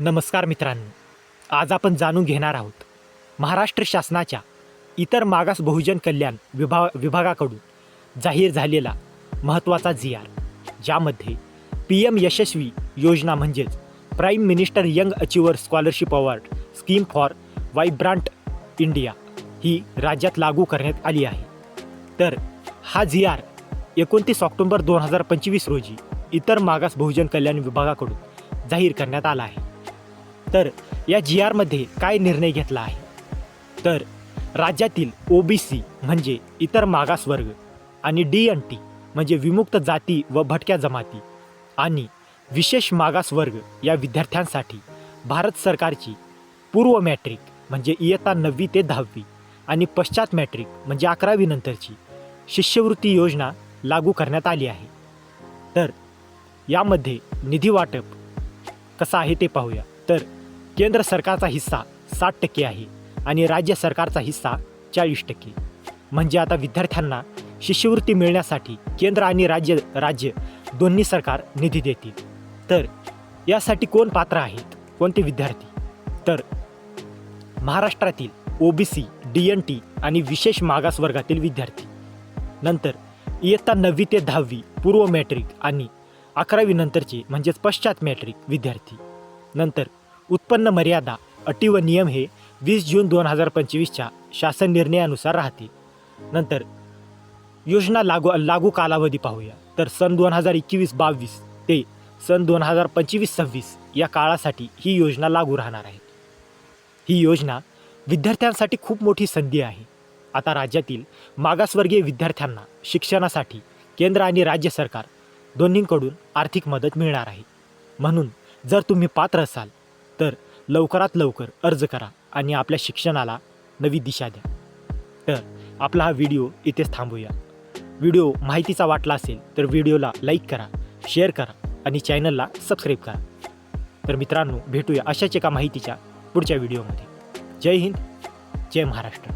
नमस्कार मित्रांनो. आज आपण जाणून घेणार आहोत महाराष्ट्र शासनाच्या इतर मागास बहुजन कल्याण विभा विभागाकडून जाहीर झालेला महत्त्वाचा जी आर ज्यामध्ये पी एम यशस्वी योजना म्हणजेच prime minister young achiever scholarship award scheme for vibrant India ही राज्यात लागू करण्यात आली आहे. तर हा जी आर एकोणतीस ऑक्टोबर दोन हजार पंचवीस रोजी इतर मागास बहुजन कल्याण विभागाकडून जाहीर करण्यात आला आहे. तर या जी आरमध्ये काय निर्णय घेतला आहे? तर राज्यातील ओ बी सी म्हणजे इतर मागास वर्ग आणि डी एन टी म्हणजे विमुक्त जाती व भटक्या जमाती आणि विशेष मागास वर्ग या विद्यार्थ्यांसाठी भारत सरकारची पूर्व मॅट्रिक म्हणजे इयत्ता नववी ते दहावी आणि पश्चात मॅट्रिक म्हणजे अकरावीनंतरची शिष्यवृत्ती योजना लागू करण्यात आली आहे. तर यामध्ये निधी वाटप कसं आहे ते पाहूया. तर केंद्र सरकारचा हिस्सा साठ टक्के आहे आणि राज्य सरकारचा हिस्सा चाळीस टक्के. म्हणजे आता विद्यार्थ्यांना शिष्यवृत्ती मिळण्यासाठी केंद्र आणि राज्य राज्य दोन्ही सरकार निधी देतील. तर यासाठी कोण पात्र आहेत? कोणते विद्यार्थी? तर महाराष्ट्रातील O B C D N T आणि विशेष मागास वर्गातील विद्यार्थी. नंतर इयत्ता नववी ते दहावी पूर्व मॅट्रिक आणि अकरावी नंतरचे म्हणजेच पश्चात मॅट्रिक विद्यार्थी. नंतर उत्पन्न मर्यादा अटी व नियम हे वीस जून दोन हजार पंचवीसच्या शासन निर्णयानुसार राहतील. नंतर योजना लागू लागू कालावधी पाहूया. तर सन दोन हजार एकवीस बावीस ते सन दोन हजार पंचवीस सव्वीस या काळासाठी ही योजना लागू राहणार आहे. ही योजना विद्यार्थ्यांसाठी खूप मोठी संधी आहे. आता राज्यातील मागासवर्गीय विद्यार्थ्यांना शिक्षणासाठी केंद्र आणि राज्य सरकार दोन्हींकडून आर्थिक मदत मिळणार आहे. म्हणून जर तुम्ही पात्र असाल तर लवकरात लवकर अर्ज करा आणि आपल्या शिक्षणाला नवी दिशा द्या. तर आपला हा व्हिडिओ इथेच थांबूया. व्हिडिओ माहितीचा वाटला असेल तर व्हिडिओला लाईक करा शेअर करा आणि चॅनलला सबस्क्राईब करा. तर मित्रांनो भेटूया अशाच एका माहितीच्या पुढच्या व्हिडिओमध्ये. जय हिंद जय महाराष्ट्र.